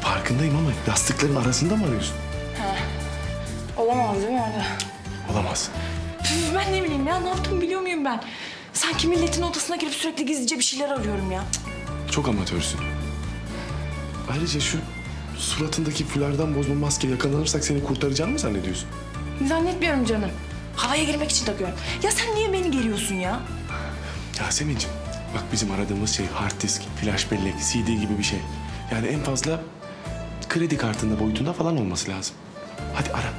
Farkındayım ama yastıkların arasında mı arıyorsun? Olamaz değil mi orada? Olamaz. Üf, Ben ne bileyim ya ne yaptım biliyor muyum ben? Sanki milletin odasına girip sürekli gizlice bir şeyler arıyorum ya. Çok amatörsün. Ayrıca şu suratındaki fulardan bozma maske yakalanırsak seni kurtaracağını mı zannediyorsun? Zannetmiyorum canım. Havaya girmek için takıyorum. Ya sen niye beni geriyorsun ya? Yasemin'ciğim bak bizim aradığımız şey hard disk, flash bellek, CD gibi bir şey. Yani en fazla kredi kartında boyutunda falan olması lazım. Hadi ara.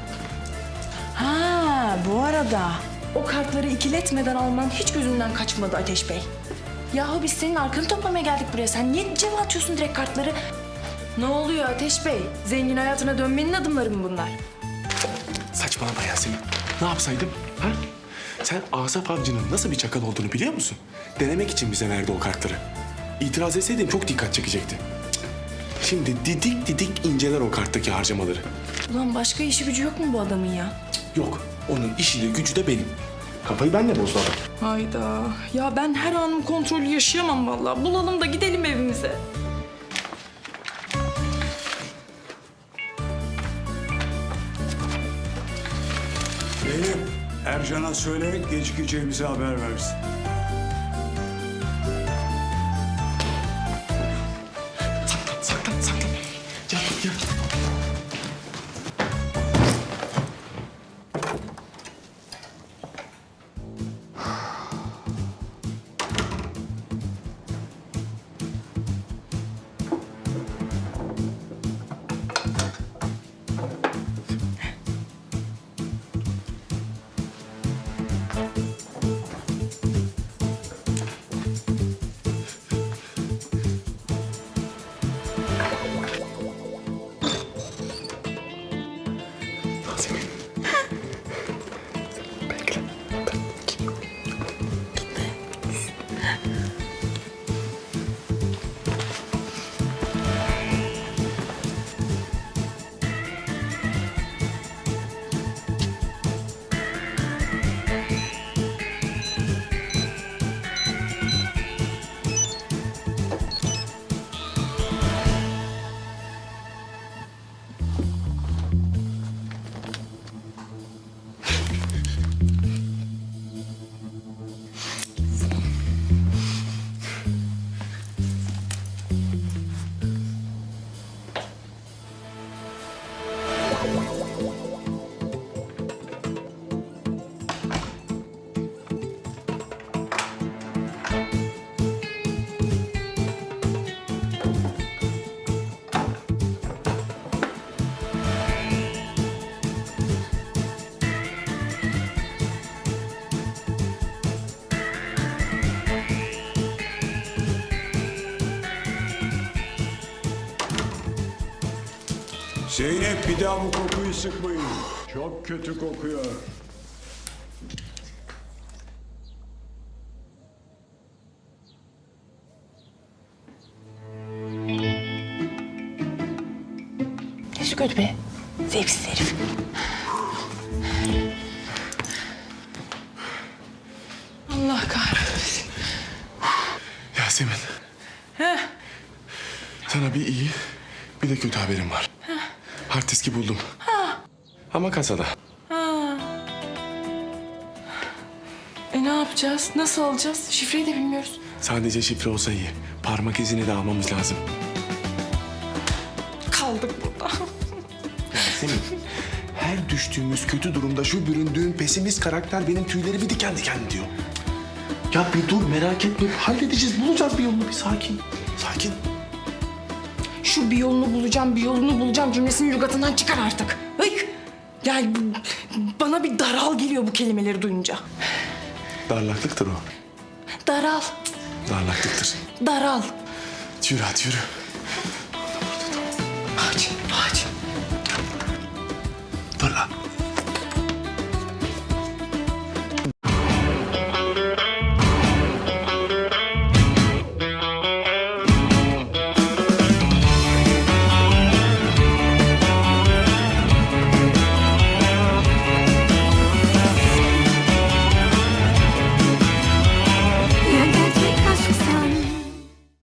Ha bu arada o kartları ikiletmeden alman hiç gözümden kaçmadı Ateş Bey. Yahu biz senin arkanı toplamaya geldik buraya. Sen niye cebe atıyorsun direkt kartları? Ne oluyor Ateş Bey? Zengin hayatına dönmenin adımları mı bunlar? Saçmalama Yasemin. Ne yapsaydım? Ha? Sen Asaf Avcı'nın nasıl bir çakal olduğunu biliyor musun? Denemek için bize verdi o kartları. İtiraz etseydin çok dikkat çekecekti. Şimdi didik didik inceler o karttaki harcamaları. Ulan başka işi gücü yok mu bu adamın ya? Yok, onun işiyle gücü de benim. Kafayı ben de bozdu adam. Hayda. Ya ben her anım kontrolü yaşayamam vallahi. Bulalım da gidelim evimize. Ercan'a söyle gecikeceğimizi haber versin. Yasemin. Bekle. Zeynep bir daha bu kokuyu sıkmayın. Çok kötü kokuyor. Teşekkür be. Zevksiz herif. Allah kahretsin. Yasemin. Sana bir iyi, bir de kötü haberim var. Hard diski buldum. Ama kasada. E ne yapacağız? Nasıl alacağız? Şifreyi de bilmiyoruz. Sadece şifre olsa iyi. Parmak izini de almamız lazım. Kaldık burada. Yasemin, her düştüğümüz kötü durumda şu büründüğün pesimist karakter benim tüyleri bir diken diken diyor. Ya bir dur merak etme. Halledeceğiz, bulacağız bir yolunu. Bir sakin. Sakin. Şu bir yolunu bulacağım, bir yolunu bulacağım cümlesinin lügatından çıkar artık. Hıyk! Yani bana bir daral geliyor bu kelimeleri duyunca. Darlaklıktır o. Daral, Darlaklıktır. daral. Yürü hadi yürü. Ağaç, ağaç.